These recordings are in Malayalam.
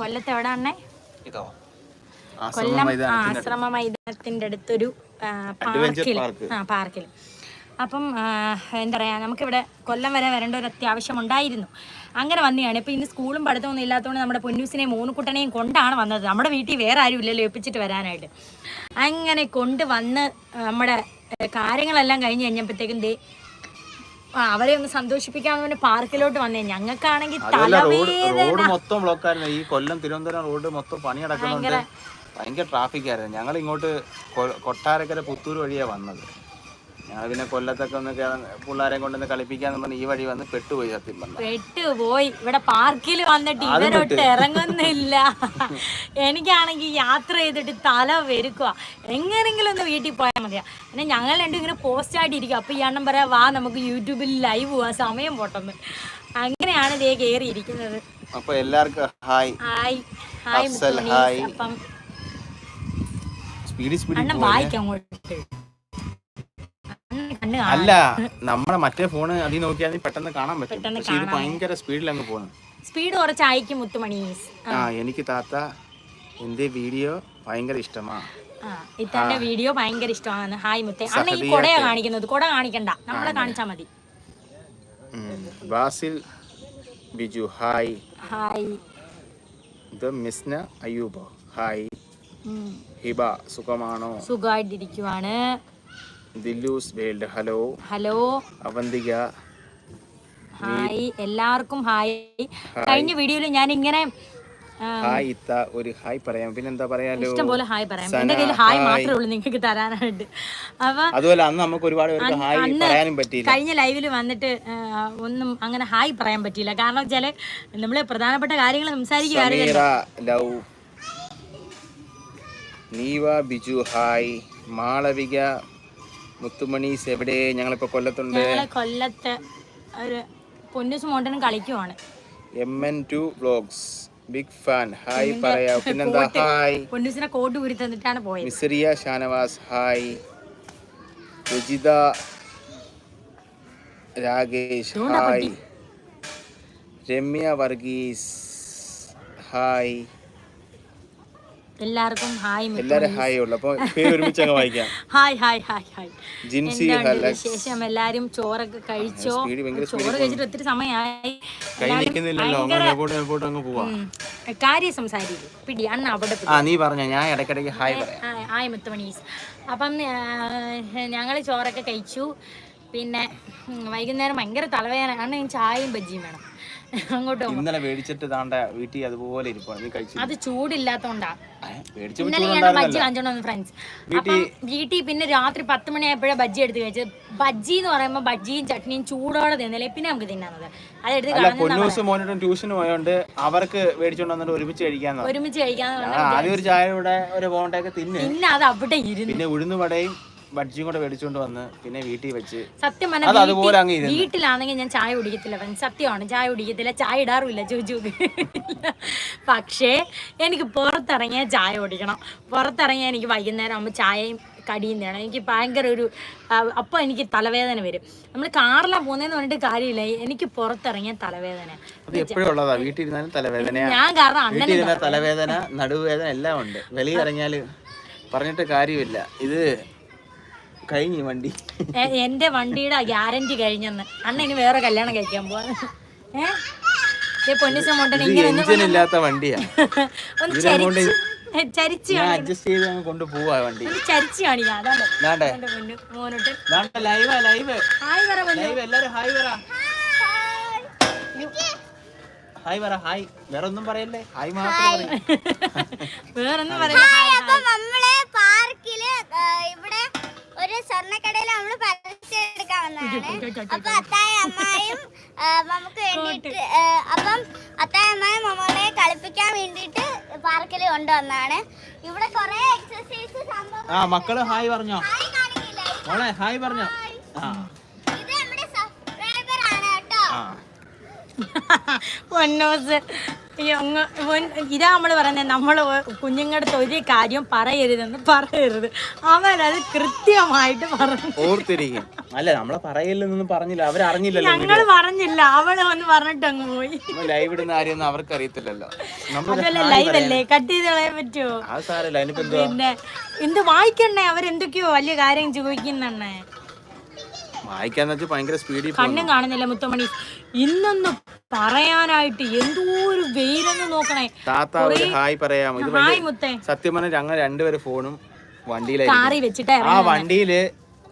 കൊല്ലത്ത് എവിടെ അണ്ണേ? ഇതോ കൊല്ലം ആശ്രമ മൈതാനത്തിന്റെ അടുത്തൊരു പാർക്കിൽ. ആ പാർക്കിൽ. അപ്പം എന്താ പറയാ നമുക്കിവിടെ കൊല്ലം വരെ വരേണ്ട ഒരു അത്യാവശ്യം ഉണ്ടായിരുന്നു. അങ്ങനെ വന്നതാണ് ഇപ്പൊ ഇന്ന് സ്കൂളും പഠിത്തമൊന്നും ഇല്ലാത്തതുകൊണ്ട് നമ്മുടെ പൊന്നൂസിനെയും മൂന്നുകുട്ടനെയും കൊണ്ടാണ് വന്നത്. നമ്മുടെ വീട്ടിൽ വേറെ ആരും ഇല്ലല്ലോ ഏൽപ്പിച്ചിട്ട് വരാനായിട്ട്. അങ്ങനെ കൊണ്ട് വന്ന് നമ്മുടെ കാര്യങ്ങളെല്ലാം കഴിഞ്ഞ് കഴിഞ്ഞപ്പോഴത്തേക്കും ദേ അവരെ ഒന്ന് സന്തോഷിപ്പിക്കാൻ പാർക്കിലോട്ട് വന്നേ. ഞങ്ങൾക്കാണെങ്കിൽ റോഡ് മൊത്തം ബ്ലോക്ക് ആയിരുന്നു ഈ കൊല്ലം തിരുവനന്തപുരം റോഡ് മൊത്തം പണി നടക്കുന്നുണ്ട് ഭയങ്കര ട്രാഫിക് ആയിരുന്നു. ഞങ്ങൾ ഇങ്ങോട്ട് കൊട്ടാരക്കര പുത്തൂർ വഴിയാ വന്നത്. ഞങ്ങൾ പിന്നെ കൊല്ലത്തൊക്കെ ഒന്ന് പിള്ളേരെ കൊണ്ടൊന്ന് കളിപ്പിക്കാന്ന് പറഞ്ഞ് ഈ വഴി വന്ന് പെട്ടുപോയി സത്യം പറഞ്ഞു. പെട്ടുപോയി. ഇവിടെ പാർക്കിൽ വന്നിട്ട് ഇവരൊട്ട് ഇറങ്ങുന്നില്ല. എനിക്കാണെങ്കിൽ യാത്ര ചെയ്തിട്ട് തല വെരുക്കുക എങ്ങനെങ്കിലും ഒന്ന് വീട്ടിൽ പോയാൽ മതിയാ. പിന്നെ ഞങ്ങൾ രണ്ടും ഇങ്ങനെ പോസ്റ്റ് ആയിട്ട് ഇരിക്കും അപ്പൊ ഈ എണ്ണം പറയാ വാ നമുക്ക് യൂട്യൂബിൽ ലൈവ് പോവാ. സമയം പോട്ടെന്ന്. അങ്ങനെയാണ് ഇതേ കയറിയിരിക്കുന്നത് അപ്പൊ എല്ലാവർക്കും hi. Hi. Hi hi. Speedy speedy വായിക്കാം അങ്ങോട്ട്. അല്ല നമ്മളെ മറ്റേ ഫോണ് അതിൽ നോക്കിയാൽ പെട്ടെന്ന് കാണാൻ പറ്റും. പക്ഷെ ഇത് ഭയങ്കര സ്പീഡിൽ അങ്ങ് പോകുന്നു സ്പീഡ് കുറച്ച് അയക്കും മുത്തുമണീസ്. ആ. എനിക്ക് താത്ത എന്റെ വീഡിയോ ഭയങ്കര ഇഷ്ടമാ. ഇത്തന്റെ വീഡിയോ ഭയങ്കര ഇഷ്ടമാണ് ഹായ് മുത്തേ. അണ്ണ ഈ കൊടയാ കാണിക്കുന്നത്. കൊട കാണിക്കണ്ട. നമ്മളെ കാണിച്ചാ മതി. ബാസിൽ ബിജു ഹായ് ഹായ് ഇത് മിസ്ന അയ്യൂബ്. ഹായ്. ഹിബ സുഖമാണോ? സുഖമായിട്ടിരിക്കുവാണ്. Dillu's world. Hello. Hello. Avantika. Hi. എല്ലാവർക്കും ഹായ്. കഴിഞ്ഞ വീഡിയോയിൽ ഞാൻ ഇങ്ങനെ ഹായ് ഇത്ത ഒരു ഹായ് പറയാം. പിന്നെന്താ പറയാലോ? ഇഷ്ടം പോലെ ഹായ് പറയാം. എന്റെ കയ്യിൽ ഹായ്. മാത്രമേ ഉള്ളൂ നിങ്ങൾക്ക് തരാനായിട്ട്. അപ്പൊ അതുപോലെ അന്ന് നമുക്ക് ഒരുപാട് പേർക്ക് ഹായ് പറയാനും പറ്റിയില്ല. കഴിഞ്ഞ ലൈവിൽ വന്നിട്ട് ഒന്നും അങ്ങനെ ഹായ് പറയാൻ പറ്റിയില്ല. കാരണം വെച്ചാൽ നമ്മൾ പ്രധാനപ്പെട്ട കാര്യങ്ങൾ ലവ് നീവ ബിജു ഹായ്. മാളവിക മുത്തുമണീസ് എവിടെ? ഞങ്ങളിപ്പോ കൊല്ലത്തുണ്ട്. ഞങ്ങളെ കൊല്ലത്ത് ഒരു പൊന്നൂസ് മോണ്ടനും കളിക്കുവാണ്. M N two vlogs big fan hi പറയാ. പിന്നെന്താ? ഹായ് പൊന്നൂസിനെ കോട്ട് ഊരി തന്നിട്ടാണ് പോയത്. Misriya Shanavas hi Rajitha Rakesh hi Ramya Varghese hi എല്ലാവർക്കും ഹായ്. എല്ലാരും ഹായ് ഉള്ളു. അപ്പൊ പേര് ഒരുമിച്ച് അങ്ങ് വായിക്കാം. Hi hi hi hi. Jincy ശേഷം എല്ലാരും ചോറൊക്കെ കഴിച്ചോ? ചോറ് കഴിച്ചിട്ട് ഒത്തിരി സമയമായി. കാര്യം സംസാരിക്കും. പിടി അണ്ണ അവിടെ ആ നീ പറഞ്ഞ. ഞാൻ ഇടയ്ക്കിടയ്ക്ക് ഹായ് പറയാം. ഹായ് മുത്തുമണീസ് അപ്പം ഞങ്ങൾ ചോറൊക്കെ കഴിച്ചു. പിന്നെ വൈകുന്നേരം ഭയങ്കര തലവേദന. അണ്ണ ഞാൻ ചായയും ബജ്ജിയും വേണം. അങ്ങോട്ട് ഇന്നലെ മേടിച്ചിട്ട് താണ്ട വീട്ടിൽ അതുപോലെ നീ കഴിച്ചു അത് ചൂടില്ലാത്തോണ്ടാ. ഇന്നലെ ഞാൻ ബജ്ജി കാണിച്ചോണ്ട് വന്നു ഫ്രണ്ട്സ് അപ്പം വീട്ടിൽ പിന്നെ രാത്രി പത്ത് മണിയായപ്പോഴേ ബജ്ജി എടുത്ത് കഴിച്ചത്. ബജ്ജി എന്ന് പറയുമ്പോൾ ബജ്ജിയും ചട്നിയും ചൂടോടെ തിന്നലേ പിന്നെ നമുക്ക് തിന്നാന്നത് അതെടുത്ത് പൊന്നൂസ് ട്യൂഷന് പോയോണ്ട് അവർക്ക് മേടിച്ചോണ്ട് വന്നിട്ട് ഒരുമിച്ച് കഴിക്കാൻ ഒരുമിച്ച് കഴിക്കാൻ ആദ്യം ഒരു ചായ ഇവിടെ ഒരു ബോണ്ടൊക്കെ തിന്ന്. പിന്നെ അത് അവിടെ ഇരുന്നു പിന്നെ ഉഴുന്ന് വടയും ബഡ്ജിയും കൂടെ മേടിച്ചുകൊണ്ട് വന്ന് പിന്നെ വീട്ടിൽ വെച്ച് സത്യം അത് അതുപോലെ അങ്ങ് ഇരുന്ന്. വീട്ടിലാണെങ്കിൽ ഞാൻ ചായ കുടിക്കത്തില്ല സത്യമാണ് ചായ കുടിക്കത്തില്ല ചായ ഇടാറുമില്ല ജോജു. പക്ഷേ എനിക്ക് പുറത്തിറങ്ങിയാൽ ചായ കുടിക്കണം. പുറത്തിറങ്ങിയാൽ എനിക്ക് വൈകുന്നേരം ആകുമ്പോൾ ചായയും കടിയും തേണം. എനിക്ക് ഭയങ്കര ഒരു അപ്പോൾ എനിക്ക് തലവേദന വരും. നമ്മൾ കാറിലാണ് പോകുന്നതെന്ന് പറഞ്ഞിട്ട് കാര്യമില്ല. എനിക്ക് പുറത്തിറങ്ങിയാൽ തലവേദന. അത് എപ്പോഴും ഉള്ളതാ. വീട്ടിൽ ഇരുന്നാലും തലവേദനയാ ഞാൻ കാരണം വീട്ടിൽ തലവേദന നടുവേദന എല്ലാം ഉണ്ട്. വെളിയിൽ ഇറങ്ങിയാൽ പറഞ്ഞിട്ട് കാര്യമില്ല. ഇത് കഴിഞ്ഞു വണ്ടി. എന്റെ വണ്ടിയുടെ ഗ്യാരണ്ടി കഴിഞ്ഞെന്ന്. അണ്ണ ഇനി വേറെ കല്യാണം കഴിക്കാൻ പോവാ. ഏഹ് ഇങ്ങനെ ഒന്ന് ഇല്ലാത്ത വണ്ടിയാ. ഒന്ന് ചരിച്ച് ഏ, ഹായ് പറ ഹായ് പറ. ഹായ് പറ ഹായ് വേറെ ഒന്നും പറയല്ലേ? ഹായ് മാത്രം പറയ്. വേറൊന്നും പറയാം ഒരു സ്വർണക്കടയിൽ നമ്മൾ പരസ്യം എടുക്കാൻ വന്നതാണ്. അപ്പൊ അത്തായ അമ്മായും നമുക്ക് വേണ്ടിട്ട് അപ്പം അത്തായ അമ്മായും മമ്മളെ കളിപ്പിക്കാൻ വേണ്ടിട്ട് പാർക്കിൽ കൊണ്ടുവന്നാണ് ഇവിടെ കൊറേ എക്സസൈസ് സംഭവം ആ മക്കൾ ഹായ് പറഞ്ഞോ? മോളെ ഹായ് പറഞ്ഞോ? ആ. ഇത് നമ്മുടെ സബ്സ്ക്രൈബർ ആണ് കേട്ടോ. പൊന്നോസ് ഇതാ നമ്മൾ പറയുന്നത് നമ്മൾ കുഞ്ഞുങ്ങളുടെ തൊഴിൽ ഒരു കാര്യം പറയരുതെന്ന് പറയരുത്. അവരത് കൃത്യമായിട്ട് പറഞ്ഞു. ഓർത്തിരിക്കും. അല്ല നമ്മളെ പറയില്ലെന്നൊന്നും പറഞ്ഞില്ല. അവർ അറിഞ്ഞില്ലല്ലോ ഞങ്ങൾ പറഞ്ഞില്ല. അവൾ വന്ന് പറഞ്ഞിട്ട് അങ്ങ് പോയി ലൈവ് ഇടുന്ന കാര്യമൊന്നും അവർക്ക് അറിയത്തില്ലല്ലോ ലൈവ് അല്ലേ? കട്ട് ചെയ്ത് കളയാൻ പറ്റുമോ പിന്നെ എന്ത് വായിക്കണ്ടേ അവരെന്തൊക്കെയോ വലിയ കാര്യം ചോദിക്കുന്നെണ്ണേ വായിക്കാന്ന് വെച്ചാൽ ഭയങ്കര സ്പീഡിൽ കണ്ണും കാണുന്നില്ല മുത്തമണി. ഇന്നൊന്ന് പറയാനായിട്ട് എന്തോ ഒരു വെയിലെന്ന് നോക്കണേ. താത്ത ഒരു ഹായ് പറയാമോ? ഇത് ഹായ് മുത്തേ. സത്യം പറഞ്ഞാൽ ഞങ്ങൾ രണ്ടുപേരും ഫോണും കാറി വെച്ചിട്ടേ ആ വണ്ടിയിൽ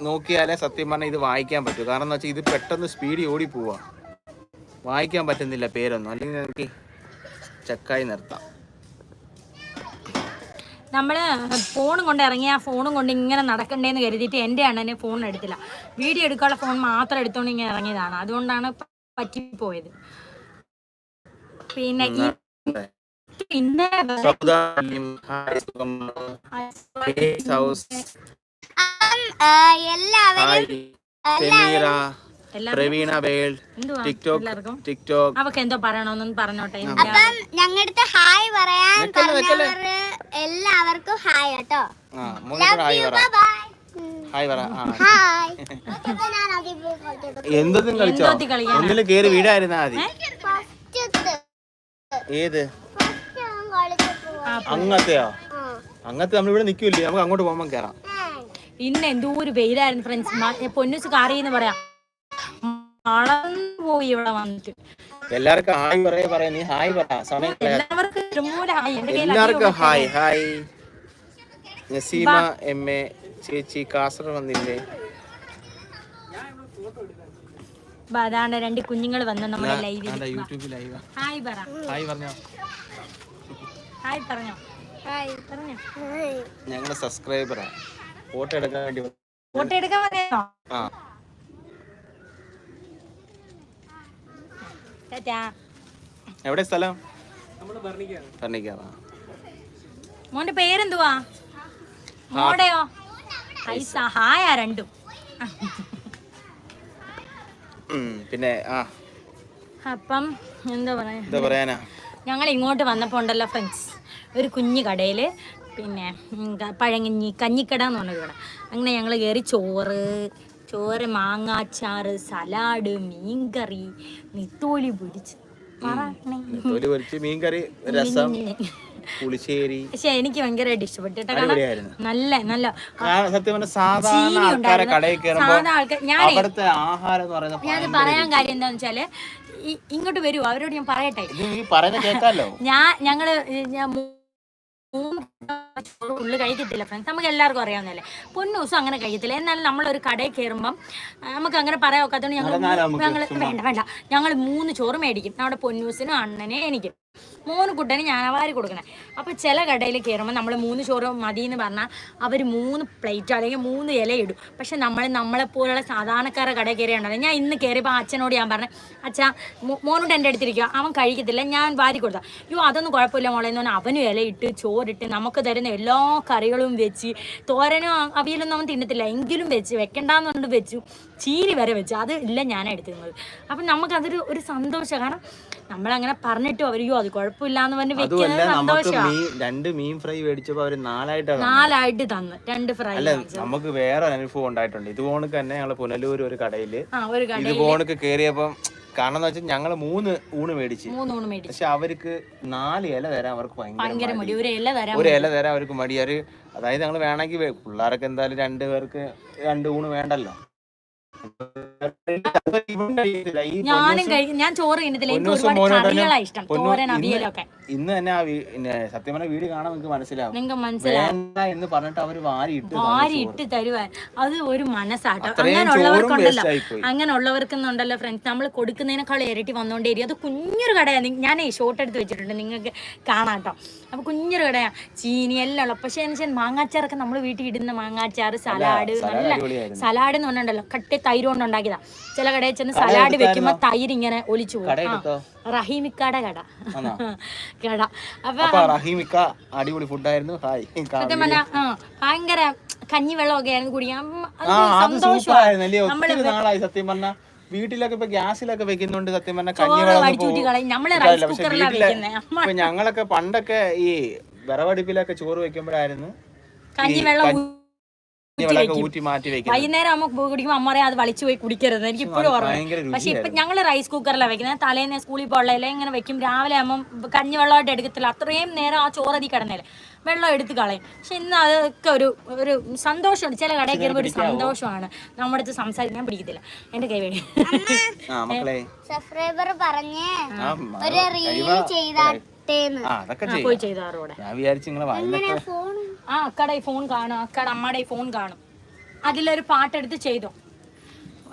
നോക്കിയാലേ സത്യം പറഞ്ഞാൽ ഇത് വായിക്കാൻ പറ്റൂ. കാരണം എന്താ വെച്ചാൽ ഇത് പെട്ടെന്ന് സ്പീഡിൽ ഓടി പോവാ വായിക്കാൻ പറ്റുന്നില്ല പേരൊന്നും. അല്ലെങ്കിൽ എനിക്ക് ചെക്കായി നിർത്താം. നമ്മൾ ഫോണും കൊണ്ട് ഇറങ്ങി ആ ഫോണും കൊണ്ട് ഇങ്ങനെ നടക്കണ്ടേന്ന് കരുതിയിട്ട് എന്റെ അണ്ണന് ഫോൺ എടുത്തില്ല. വീഡിയോ എടുക്കാനുള്ള ഫോൺ മാത്രം എടുത്തോണ്ട് ഇങ്ങനെ ഇറങ്ങിയതാണ്. അതുകൊണ്ടാണ് പറ്റിപ്പോയത്. പിന്നെ പിന്നെ എല്ലാവരും പ്രവീണ വേൾഡ് ടിക്ടോക്ക് ടിക്ടോക്ക്. അവക്ക് എന്തോ പറയണമെന്നൊന്നും പറഞ്ഞോട്ടെ അപ്പം ഞങ്ങളുടെ ഹായ് പറയാൻ എല്ലാവർക്കും ഹായ് കേട്ടോ. ഹായ് പറ. ഹായ് പറ എന്തും കളിച്ചോ? ഒന്നിൽ കേറി വീടായിരുന്ന ആദ്യം ഏത്? അങ്ങത്തെയോ? ആ. അങ്ങത്തെ നമ്മളിവിടെ നിക്കൂല്ലേ നമുക്ക് അങ്ങോട്ട് പോകുമ്പോൾ കേറാം ഇന്ന് എന്തോ ഒരു വെയിലായിരുന്നു ഫ്രണ്ട്സ് പൊന്നൂസ് കാറിയെന്ന് പറയാം. പോയി ഇവിടെ വന്നിട്ട്. എല്ലാവർക്കും ഹായ് പറയാ പറയാ നീ ഹായ് പറ. സമയം എല്ലാവർക്കും hi hi. Naseema M A ചേച്ചി കാസർഗോഡ് വന്നില്ലേ? അതാണ് രണ്ട് കുഞ്ഞുങ്ങൾ വന്നു നമ്മുടെ ലൈവിൽ യൂട്യൂബിൽ ഹായ് പറ. ഹായ് പറഞ്ഞോ. ഹായ് പറഞ്ഞോ. ഹായ് പറഞ്ഞോ. ഞങ്ങളുടെ സബ്സ്ക്രൈബറാ. ഫോട്ടോ എടുക്കാൻ വേണ്ടി ഫോട്ടോ എടുക്കാൻ പറയാമോ ആ ടാറ്റാ എവിടെ സ്ഥലം? മോന്റെ പേരെന്തുവാ? മോടെയോ? ഐസ ഹായ രണ്ടും. പിന്നെ ആ. അപ്പം എന്താ പറയാ? എന്താ പറയാനാ? ഞങ്ങൾ ഇങ്ങോട്ട് വന്നപ്പോൾ ഉണ്ടല്ലോ ഫ്രണ്ട്സ്. ഒരു കുഞ്ഞു കടയിൽ പിന്നെ പഴങ്ങഞ്ഞി കഞ്ഞിക്കട എന്ന് പറഞ്ഞൊരു കട. അങ്ങനെ ഞങ്ങൾ കയറി ചോറ് ചോറ് മാങ്ങാച്ചാറ് സലാഡ് മീൻകറി നിത്തോലി പൊരിച്ച്. പറയണേ. തൊലി പൊരിച്ച് മീൻകറി രസം പുളിശ്ശേരി. പക്ഷെ എനിക്ക് ഭയങ്കരമായിട്ട് ഇഷ്ടപ്പെട്ടു കേട്ടോ കാരണം അടിപൊളിയായിരുന്നു. നല്ല നല്ല. ഞാൻ സത്യം പറഞ്ഞ സാധാരണ ആൾക്കാരെ കടയിൽ കയറുമ്പോ സാധാ ആൾക്കാർ ഞാൻ അവിടുത്തെ ആഹാരം എന്ന് പറയുന്നത് ഞാനത് പറയാൻ കാര്യം എന്താന്ന് വെച്ചാൽ ഈ- ഇങ്ങോട്ട് വരൂ. അവരോട് ഞാൻ പറയട്ടെ. ഇത് നീ പറയുന്നത് ഞാൻ ഞങ്ങൾ ഞാൻ മൂ- മൂന്ന് ഉള്ളു കഴിക്കത്തില്ല ഫ്രണ്ട്സ് നമുക്ക് എല്ലാവർക്കും അറിയാവുന്നതല്ലേ? പൊന്നൂസും അങ്ങനെ കഴിക്കത്തില്ല. എന്നാലും നമ്മളൊരു കടയിൽ കയറുമ്പം നമുക്ക് അങ്ങനെ പറയാൻ ഒക്കാത്തതുകൊണ്ട് ഞങ്ങൾ ഞങ്ങൾ വേണ്ട വേണ്ട. ഞങ്ങൾ മൂന്ന് ചോറ് മേടിക്കും. നമ്മുടെ പൊന്നൂസിനും അണ്ണനെ എനിക്ക്. മൂന്ന് കുട്ടന് ഞാൻ വാരി കൊടുക്കണേ. അപ്പോൾ ചില കടയിൽ കയറുമ്പോൾ നമ്മൾ മൂന്ന് ചോറ് മതി എന്ന് പറഞ്ഞാൽ അവർ മൂന്ന് പ്ലേറ്റ് അല്ലെങ്കിൽ മൂന്ന് ഇല ഇടും. പക്ഷെ നമ്മൾ നമ്മളെ പോലുള്ള സാധാരണക്കാരുടെ കടയിൽ കയറിയുണ്ടല്ലോ ഞാൻ ഇന്ന് കയറിയപ്പോൾ അച്ഛനോട് ഞാൻ പറഞ്ഞു അച്ഛാ മോനോട് എന്റെ അടുത്തിരിക്കുക അവൻ കഴിക്കത്തില്ല. ഞാൻ വാരി കൊടുത്താൽ അയ്യോ അതൊന്നും കുഴപ്പമില്ല മോളെ എന്ന് പറഞ്ഞാൽ അവനും ഇലയിട്ട് ചോറിട്ട് നമുക്ക് തരുന്ന എല്ലാ കറികളും വെച്ച് തോരനും അവിയലൊന്നും അവൻ തിന്നത്തില്ല. എങ്കിലും വെച്ച് വെക്കണ്ടെന്നുണ്ട് വെച്ചു ചീരി വരെ വെച്ചു. അത് ഇല്ല ഞാൻ എടുത്തിരുന്നത്. അപ്പം നമുക്കതൊരു ഒരു സന്തോഷം. കാരണം നമ്മളങ്ങനെ പറഞ്ഞിട്ടും അവരിയോ അത് കുഴപ്പമില്ല എന്ന് പറഞ്ഞ് വെക്കുന്നത് നമുക്ക് സന്തോഷമാണ് രണ്ട് മീൻ ഫ്രൈ മേടിച്ചപ്പോ അവർ നാലായിട്ട് നാലായിട്ട് തന്നു. രണ്ട് ഫ്രൈ അല്ല നമുക്ക് വേറെ അനുഭവം ഉണ്ടായിട്ടുണ്ട്. ഇതുപോണക്ക് തന്നെ ഞങ്ങൾ പുനലൂർ ഒരു കടയിൽ. ആ ഒരു കട ഇതുപോണക്ക് കേറിയപ്പം കാരണം എന്ന് വെച്ചാൽ ഞങ്ങൾ മൂന്ന് ഊണ് മേടിച്ച്. മൂന്നൂണ് മേടിച്ചു. പക്ഷെ അവർക്ക് നാല് ഇല തരാൻ അവർക്ക് ഭയങ്കര ഭയങ്കര മടി. ഒരു ഇല തരാം ഒരു ഇല തരാൻ അവർക്ക് മടി. അവർ അതായത് ഞങ്ങൾ വേണമെങ്കിൽ വേ- പിള്ളേർക്ക് എന്തായാലും രണ്ട് പേർക്ക് രണ്ട് ഊണ് വേണ്ടല്ലോ. ഞാനും കഴിക്കും ഞാൻ ചോറ് കഴിഞ്ഞിട്ടില്ല എനിക്ക് ഒരുപാട് കറികളാ ഇഷ്ടം. തോരൻ ഇന്ന് അവിയലൊക്കെ ഇന്ന് തന്നെ ആ സത്യമന പിന്നെ സത്യം പറഞ്ഞ വീട് കാണാൻ നിങ്ങൾക്ക് മനസ്സിലാവും. നിങ്ങൾക്ക് മനസ്സിലാവും. എന്ന് പറഞ്ഞിട്ട് അവർ വാരി ഇട്ട് വാരി ഇട്ട് തരുവാൻ. അത് ഒരു മനസ്സാട്ടോ. അങ്ങനെയുള്ളവർക്കുണ്ടല്ലോ. അങ്ങനെയുള്ളവർക്കുന്നുണ്ടല്ലോ ഫ്രണ്ട്സ് നമ്മൾ കൊടുക്കുന്നതിനേക്കാൾ ഇരട്ടി വന്നോണ്ടേ അത് കുഞ്ഞൊരു കടയാണ് ഞാൻ ഷോട്ട് എടുത്ത് വെച്ചിട്ടുണ്ട്. നിങ്ങൾക്ക് കാണാട്ടോ. അപ്പൊ കുഞ്ഞൊരു കടയാണ് ചീനി എല്ലാം ഉള്ള പക്ഷേ എന്ന് വെച്ചാൽ മാങ്ങാച്ചാറൊക്കെ നമ്മൾ വീട്ടിൽ ഇടുന്ന മാങ്ങാച്ചാറ് സലാഡ് നല്ല. സലാഡ് എന്ന് പറഞ്ഞിട്ടുണ്ടല്ലോ. കട്ടി തൈര് കൊണ്ട് ഉണ്ടാക്കിയതാ ചില കടയിൽ ചെന്ന് സലാഡ് വെക്കുമ്പോ തൈര് ഇങ്ങനെ ഒലിച്ചു പോകും റഹീമിക്കാടെ കട? കട. അപ്പൊ റഹീമിക്ക അടിപൊളി ഫുഡായിരുന്നു ഹായ് സത്യം വെള്ളമൊക്കെ ഭയങ്കര കഞ്ഞിവെള്ളമൊക്കെ ആയിരുന്നു കുടിക്കാൻ. സത്യം പറഞ്ഞ. വീട്ടിലൊക്കെ ഇപ്പൊ ഗ്യാസിലൊക്കെ വെക്കുന്നുണ്ട് സത്യം പറഞ്ഞാൽ കഞ്ഞിവെള്ളം ഞങ്ങളൊക്കെ പണ്ടൊക്കെ ഈ വിറവടുപ്പിലൊക്കെ ചോറ് വെക്കുമ്പോഴായിരുന്നു കഞ്ഞിവെള്ളം കഞ്ഞിവെള്ളമൊക്കെ ഊറ്റി മാറ്റി വെക്കുന്നത് വൈകുന്നേരം നമുക്ക് കുടിക്കുമ്പോൾ അമ്മ പറയാം അത് വലിച്ചു പോയി കുടിക്കരുത്. എനിക്ക് ഇപ്പോഴും ഓർമ്മ പക്ഷെ ഇപ്പൊ ഞങ്ങൾ റൈസ് കുക്കറിലാണ് വെക്കുന്നത് തലേന്ന് സ്കൂളിൽ പോകല ഇങ്ങനെ വെക്കും. രാവിലെ ആകുമ്പോൾ കഞ്ഞിവെള്ളമായിട്ട് എടുക്കത്തില്ല. അത്രയും നേരം ആ ചോറതി കിടന്നേലെ വെള്ളം എടുത്ത് കളയും. പക്ഷെ ഇന്ന് അതൊക്കെ ഒരു ഒരു സന്തോഷമാണ് ചില കടയിൽ കയറുമ്പോൾ ഒരു സന്തോഷമാണ്. നമ്മുടെ അടുത്ത് സംസാരിക്കാൻ പിടിക്കത്തില്ല. എന്റെ കൈ വേണ്ടി ആ മക്കളെ. സബ്സ്ക്രൈബർ പറഞ്ഞേ. ഒരു റീൽ ചെയ്താട്ടേന്ന് ആ അതൊക്കെ പോയി ചെയ്യും ചെയ്താറോടെ ഞാൻ വിചാരിച്ചു നിങ്ങളെ ആ അക്കടെ ഫോൺ കാണും. അക്കടെ അമ്മയുടെ ഫോൺ കാണും. അതിലൊരു പാട്ടെടുത്ത് ചെയ്തോ?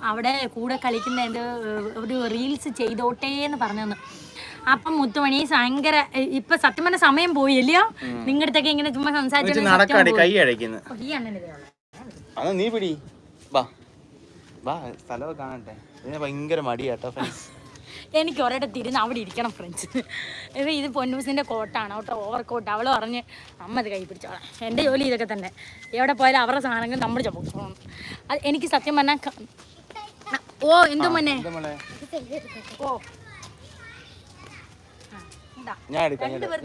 അവിടെ കൂടെ കളിക്കുന്ന എന്ത് ഒരു റീൽസ് ചെയ്തോട്ടേ എന്ന് പറഞ്ഞു അപ്പം മുത്തുമണി ഭയങ്കര ഇപ്പൊ സത്യം പറഞ്ഞ സമയം പോയി ഇല്ല നിങ്ങളുടെ അടുത്തൊക്കെ ഇങ്ങനെ ചുമ്മാ സംസാരിച്ചു നടക്കാടി കൈ അഴയ്ക്കുന്നു ഈ അണ്ണന് ഇതേ ഉള്ളൂ. അത് നീ പിടി. വാ. വാ സ്ഥലമൊക്കെ കാണട്ടെ. ഇതിന് ഭയങ്കര മടിയാട്ടോ ഫ്രണ്ട്സ് എനിക്ക് ഒരിടത്ത് ഇരുന്ന് അവിടെ ഇരിക്കണം ഫ്രണ്ട്സ് ഇത് ഇത് പൊന്നൂസിന്റെ കോട്ടാണ് കേട്ടോ ഓവർ കോട്ട് അവൾ പറഞ്ഞ് അമ്മ ഇത് കൈ പിടിച്ചോളാം എന്റെ ജോലി ഇതൊക്കെ തന്നെ. എവിടെ പോയാലും അവരുടെ സാധനങ്ങൾ നമ്മൾ ചപ്പോണം അത് എനിക്ക് സത്യം പറഞ്ഞാൽ ഓ എന്തോ മോനെ? ഓ.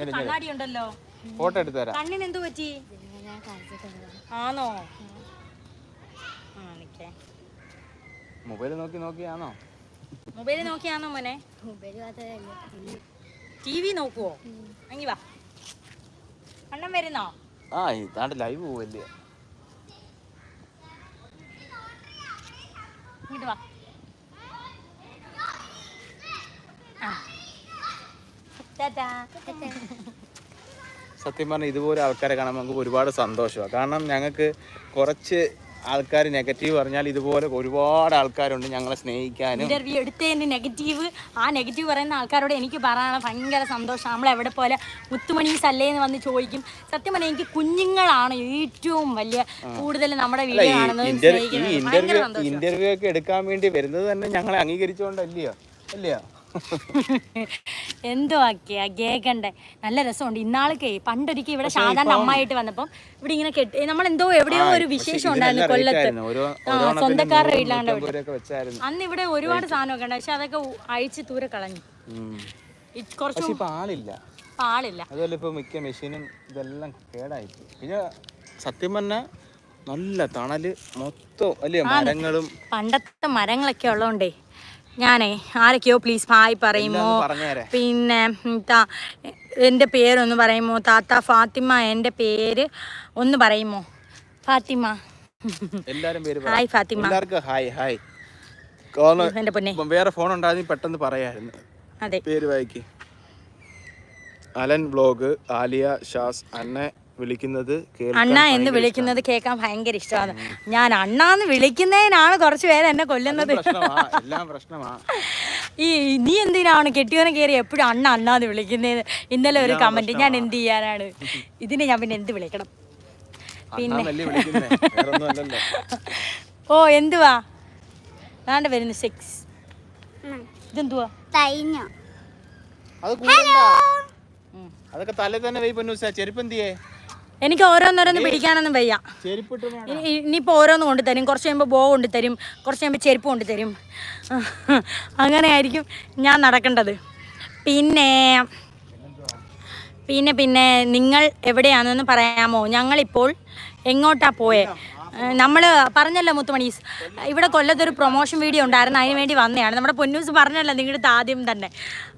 കണ്ണാടി ഉണ്ടല്ലോ. ഫോട്ടോ എടുത്തു തരാം. കണ്ണിന് എന്തു പറ്റി? ആണോ? മൊബൈൽ നോക്കി. നോക്കിയാണോ മൊബൈൽ നോക്കിയാണോ മോനെ? T V നോക്കുവോ? അങ്ങി വാ. അണ്ണം വരുന്നോ? ആ ഇതാണ്ട് ലൈവ് പോവല്ലേ. ഇങ്ങോട്ട് വാ. സത്യം പറഞ്ഞാൽ ഇതുപോലെ ആൾക്കാരെ കാണാൻ നമുക്ക് ഒരുപാട് സന്തോഷമാണ് കാരണം ഞങ്ങൾക്ക് കുറച്ച് ആൾക്കാർ നെഗറ്റീവ് പറഞ്ഞാൽ ഇതുപോലെ ഒരുപാട് ആൾക്കാരുണ്ട് ഞങ്ങളെ സ്നേഹിക്കാനും. ഇന്റർവ്യൂ എടുത്തതിന് നെഗറ്റീവ് ആ നെഗറ്റീവ് പറയുന്ന ആൾക്കാരോട് എനിക്ക് പറയാനുള്ള ഭയങ്കര സന്തോഷം. നമ്മൾ എവിടെ പോലെ മുത്തുമണീസ് സല്ലേ എന്ന് വന്ന് ചോദിക്കും. സത്യം പറഞ്ഞാൽ എനിക്ക് കുഞ്ഞുങ്ങളാണ് ഏറ്റവും വലിയ കൂടുതൽ നമ്മുടെ വീട്ടിലാണ് കാണുന്നത് ഇന്റർവ്യൂ ഒക്കെ എടുക്കാൻ വേണ്ടി വരുന്നത് തന്നെ ഞങ്ങളെ അംഗീകരിച്ചുകൊണ്ടല്ലയോ അല്ലയോ? എന്തോ ആക്കിയാ? കേക്കണ്ടേ നല്ല രസമുണ്ട്. ഇന്നാളൊക്കെ പണ്ടൊരിക്കൽ ഇവിടെ സാധാരണ അമ്മായിട്ട് വന്നപ്പം ഇവിടെ ഇങ്ങനെ കെട്ടി നമ്മൾ എന്തോ എവിടെയോ ഒരു വിശേഷം ഉണ്ടായിരുന്നു കൊല്ലത്ത്. സ്വന്തക്കാരുടെ വീട്ടിലാണ്ട് അന്ന് ഇവിടെ ഒരുപാട് സാധനമൊക്കെ ഉണ്ട്. പക്ഷെ അതൊക്കെ അഴിച്ച് ദൂരെ കളഞ്ഞു. കുറച്ച് പാളില്ല ആളില്ല. അതുപോലെ ഇപ്പൊ മിക്ക മെഷീനും ഇതെല്ലാം കേടായി. പിന്നെ സത്യം പറഞ്ഞാൽ നല്ല തണൽ മൊത്തം അല്ലേ? മരങ്ങളും പണ്ടത്തെ മരങ്ങളൊക്കെ ഉള്ളതുകൊണ്ടേ ഞാനേ ആരൊക്കെയോ പ്ലീസ് ഹായ് പറയുമോ? പിന്നെ എന്റെ പേരൊന്ന് പറയുമോ? താത്ത ഫാത്തിമ എന്റെ പേര് ഒന്ന് പറയുമോ? Fathima. Hi Fathima. Hi hi. എന്റെ പൊന്നെ. വേറെ ഫോൺ ഉണ്ടായിരുന്നു പെട്ടെന്ന് പറയായിരുന്നു. അതെ. പേര് വായിക്ക്. അലൻ ബ്ലോഗ് ആലിയ ഷാസ് അന്നെ വിളിക്കുന്നത് അണ്ണ എന്ന് വിളിക്കുന്നത് കേൾക്കാൻ ഭയങ്കര ഇഷ്ടമാണ് ഞാൻ അണ്ണ എന്ന് വിളിക്കുന്നതിനാണ് കുറച്ച് പേര് എന്നെ കൊല്ലുന്നത്. പ്രശ്നമാ എല്ലാം പ്രശ്നമാ. ഈ നീ എന്തിനാണ് കെട്ടിയവനെ കയറി എപ്പോഴും അണ്ണ അണ്ണ എന്ന് വിളിക്കുന്നത്? ഇന്നലെ ഒരു കമന്റ് ഞാൻ എന്ത് ചെയ്യാനാണ്? ഇതിനെ ഞാൻ പിന്നെ എന്ത് വിളിക്കണം? പിന്നെ ഓ എന്തുവാ? ഞാൻ വരുന്നു സെക്സ് ഇതെന്തുവാ? അതൊക്കെ തലേ തന്നെ വെയ് പൊന്നൂസ ചെരുപ്പ് എന്തിയേ? എനിക്ക് ഓരോന്നോരോന്ന് പിടിക്കാനൊന്നും വയ്യ. ഇനിയിപ്പോൾ ഓരോന്ന് കൊണ്ടുതരും കുറച്ച് കഴിയുമ്പോൾ ബോ കൊണ്ടുതരും കുറച്ച് കഴിയുമ്പോൾ ചെരുപ്പ് കൊണ്ടുതരും അങ്ങനെ ആയിരിക്കും ഞാൻ നടക്കേണ്ടത്. പിന്നെ പിന്നെ പിന്നെ നിങ്ങൾ എവിടെയാണെന്ന് പറയാമോ? ഞങ്ങളിപ്പോൾ എങ്ങോട്ടാണ് പോയേ? നമ്മൾ പറഞ്ഞല്ലോ മുത്തുമണീസ് ഇവിടെ കൊല്ലത്തൊരു പ്രൊമോഷൻ വീഡിയോ ഉണ്ടായിരുന്നു അതിന് വേണ്ടി വന്നതാണ്. നമ്മുടെ പൊന്നൂസ് പറഞ്ഞല്ലോ നിങ്ങളുടെ ആദ്യം തന്നെ.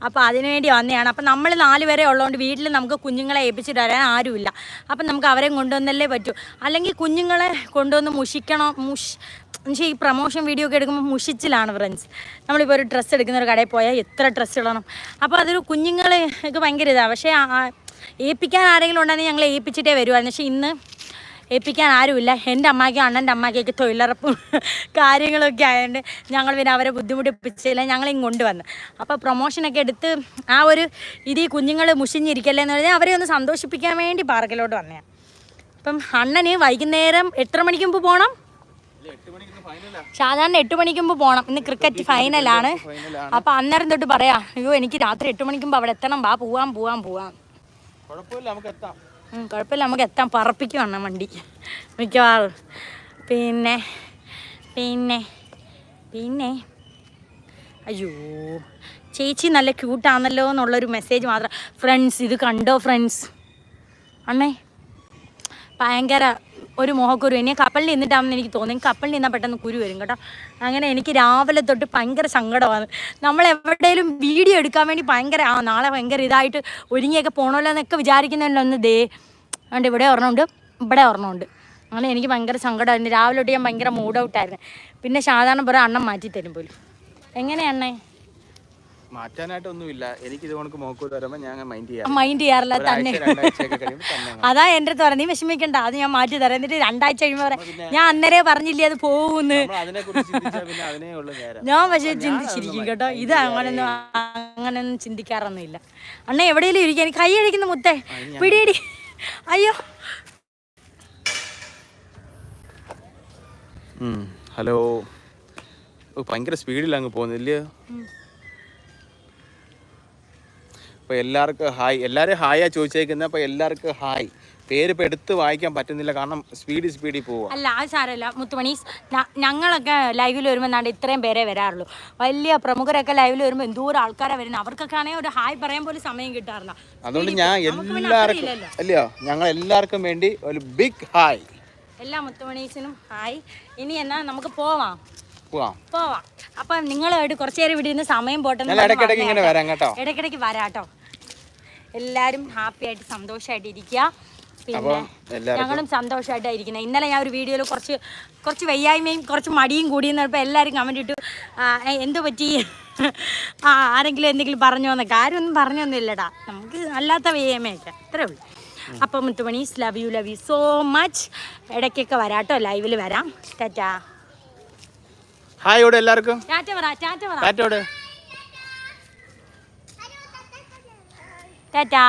അപ്പോൾ അതിന് വേണ്ടി വന്നതാണ്. അപ്പോൾ നമ്മൾ നാല് പേരെ ഉള്ളതുകൊണ്ട് വീട്ടിൽ നമുക്ക് കുഞ്ഞുങ്ങളെ ഏൽപ്പിച്ചിട്ട് വരാൻ ആരുമില്ല. അപ്പം നമുക്ക് അവരെ കൊണ്ടുവന്നല്ലേ പറ്റൂ. അല്ലെങ്കിൽ കുഞ്ഞുങ്ങളെ കൊണ്ടുവന്ന് മുഷിക്കണം? മുഷ് എന്നുവെച്ചാൽ ഈ പ്രൊമോഷൻ വീഡിയോ ഒക്കെ എടുക്കുമ്പോൾ മുഷിച്ചിലാണ് ഫ്രണ്ട്സ് നമ്മളിപ്പോൾ ഒരു ഡ്രസ്സ് എടുക്കുന്ന ഒരു കടയിൽ പോയാൽ എത്ര ഡ്രസ്സ് ഇടണം? അപ്പോൾ അതൊരു കുഞ്ഞുങ്ങളെ ഒക്കെ ഭയങ്കര ഇതാണ് പക്ഷേ ഏൽപ്പിക്കാൻ ആരെങ്കിലും ഉണ്ടെങ്കിൽ ഞങ്ങൾ ഏൽപ്പിച്ചിട്ടേ വരുമായിരുന്നു പക്ഷേ ഇന്ന് ഏൽപ്പിക്കാൻ ആരുമില്ല. എന്റെ അമ്മയ്ക്കും അണ്ണന്റെ അമ്മയ്ക്കൊക്കെ തൊഴിലുറപ്പും കാര്യങ്ങളൊക്കെ ആയതുകൊണ്ട് ഞങ്ങൾ പിന്നെ അവരെ ബുദ്ധിമുട്ടിപ്പിച്ചില്ല ഞങ്ങളിങ്ങ് കൊണ്ടുവന്ന്. അപ്പോൾ പ്രൊമോഷനൊക്കെ എടുത്ത് ആ ഒരു ഇത് ഈ കുഞ്ഞുങ്ങൾ മുഷിഞ്ഞിരിക്കല്ലേ എന്ന് പറഞ്ഞാൽ അവരെ ഒന്ന് സന്തോഷിപ്പിക്കാൻ വേണ്ടി പാർക്കിലോട്ട് വന്നേ അപ്പം അണ്ണന് വൈകുന്നേരം എത്ര മണിക്ക് പോകണം സാധാരണ എട്ട് മണിക്ക് പോണം. ഇന്ന് ക്രിക്കറ്റ് ഫൈനലാണ് അപ്പം അന്നേരം തൊട്ട് പറയാ അയ്യോ എനിക്ക് രാത്രി എട്ട് മണിക്ക് മുമ്പ് അവിടെ എത്തണം. വാ പോവാൻ പോവാം പോവാം. കുഴപ്പമില്ല നമുക്ക് എത്താം. കുഴപ്പമില്ല. നമുക്ക് എത്താൻ പറപ്പിക്കുവാണ് വണ്ടി. മിക്കവാറും. പിന്നെ പിന്നെ പിന്നെ. അയ്യോ. ചേച്ചി നല്ല ക്യൂട്ടാണല്ലോ എന്നുള്ളൊരു മെസ്സേജ് മാത്രം. ഫ്രണ്ട്സ് ഇത് കണ്ടോ ഫ്രണ്ട്സ് അണ്ണേ ഭയങ്കര ഒരു മോഹക്കുരു ഇനി കപ്പലിൽ നിന്നിട്ടാണെന്ന് എനിക്ക് തോന്നി കപ്പലിൽ നിന്നാൽ പെട്ടെന്ന് കുരു വരും കേട്ടോ. അങ്ങനെ എനിക്ക് രാവിലെ തൊട്ട് ഭയങ്കര സങ്കടമാണ്. നമ്മൾ എവിടെയെങ്കിലും വീഡിയോ എടുക്കാൻ വേണ്ടി ഭയങ്കര ആ നാളെ ഭയങ്കര ഇതായിട്ട് ഒരുങ്ങിയൊക്കെ പോകണമല്ലോ എന്നൊക്കെ വിചാരിക്കുന്നതിലൊന്ന് ദേ. അതുകൊണ്ട് ഇവിടെ ഒരെണ്ണമുണ്ട് ഇവിടെ ഒരെണ്ണമുണ്ട്. അങ്ങനെ എനിക്ക് ഭയങ്കര സങ്കടമായിരുന്നു. രാവിലെ തൊട്ട് ഞാൻ ഭയങ്കര മൂഡ് ഔട്ടായിരുന്നു പിന്നെ സാധാരണ പറയാം അണ്ണം മാറ്റി തരും പോലും. എങ്ങനെയാണേ മാറ്റാനായിട്ടൊന്നുമില്ല. എനിക്ക് ഇത് കണക്ക് മോക്കൂർ വരുമ്പോൾ ഞാൻ മൈൻഡ് ചെയ്യാം മൈൻഡ് ചെയ്യാറില്ല തന്നെ. അതാ എന്റെ അടുത്ത് പറഞ്ഞു നീ വിഷമിക്കണ്ട അത് ഞാൻ മാറ്റി തരാം. എന്നിട്ട് രണ്ടാഴ്ച കഴിയുമ്പോൾ പറയാം ഞാൻ അന്നേരേ പറഞ്ഞില്ലേ അത് പോകുന്നു? ഞാൻ പക്ഷെ ചിന്തിച്ചിരിക്കും കേട്ടോ. ഇത് അങ്ങനൊന്നും അങ്ങനൊന്നും ചിന്തിക്കാറൊന്നുമില്ല. അണ്ണ എവിടെയെങ്കിലും ഇരിക്കാൻ കൈ അഴിക്കുന്ന മുത്തേ. പിടിയിടി. അയ്യോ. ഹലോ. ഭയങ്കര സ്പീഡിൽ അങ്ങ് പോകുന്നില്ലയോ അപ്പൊ എല്ലാവർക്കും ഹായ് എല്ലാവരും ഹായാ ചോദിച്ചേക്കുന്നത് അപ്പൊ എല്ലാവർക്കും ഹായ് പേര് ഇപ്പൊ എടുത്ത് വായിക്കാൻ പറ്റുന്നില്ല. കാരണം സ്പീഡിൽ സ്പീഡിൽ പോവാ. അല്ല അത് സാരമില്ല മുത്തുമണി ഞങ്ങളൊക്കെ ലൈവിൽ വരുമ്പോൾ നാണ്ട് ഇത്രയും പേരെ വരാറുള്ളൂ. വലിയ പ്രമുഖരൊക്കെ ലൈവിൽ വരുമ്പോൾ എന്തോരം ആൾക്കാരെ വരുന്നത് അവർക്കൊക്കെ ആണെങ്കിൽ ഒരു ഹായ് പറയാൻ പോലും സമയം കിട്ടാറില്ല. അതുകൊണ്ട് ഞാൻ എല്ലാവർക്കും. അല്ലയോ ഞങ്ങൾ എല്ലാവർക്കും വേണ്ടി ഒരു ബിഗ് ഹായ് എല്ലാ മുത്തുമണീസിനും ഹായ് ഇനി എന്നാ നമുക്ക് പോവാം. പോവാം. അപ്പൊ നിങ്ങളുമായിട്ട് കുറച്ച് നേരം ഇവിടെ ഇരുന്ന് സമയം പോട്ടെ ഇടയ്ക്കിടയ്ക്ക്. വരാം കേട്ടോ. എല്ലാവരും ഹാപ്പി ആയിട്ട് സന്തോഷമായിട്ട് ഇരിക്കുക. പിന്നെ ഞങ്ങളും സന്തോഷമായിട്ടാണ് ഇരിക്കുന്നത് ഇന്നലെ ഞാൻ ഒരു വീഡിയോയിൽ കുറച്ച് കുറച്ച് വയ്യായ്മയും കുറച്ച് മടിയും കൂടിയെന്നപ്പോൾ എല്ലാവരും കമന്റ് ഇട്ടു എന്ത് പറ്റി? ആ ആരെങ്കിലും എന്തെങ്കിലും പറഞ്ഞു വന്നൊക്കെ ആരും ഒന്നും പറഞ്ഞൊന്നുമില്ലടാ. നമുക്ക് അല്ലാത്ത വയ്യായ്മയൊക്കെ. അത്രേ ഉള്ളൂ. അപ്പം മുത്തുമണീസ് love you love you so much ഇടയ്ക്കൊക്കെ വരാട്ടോ ലൈവിൽ വരാം. ടാറ്റാ. ഹായ് ഇവിടെ എല്ലാവർക്കും? ടാറ്റ പറ ടാറ്റ പറ. ടാറ്റാ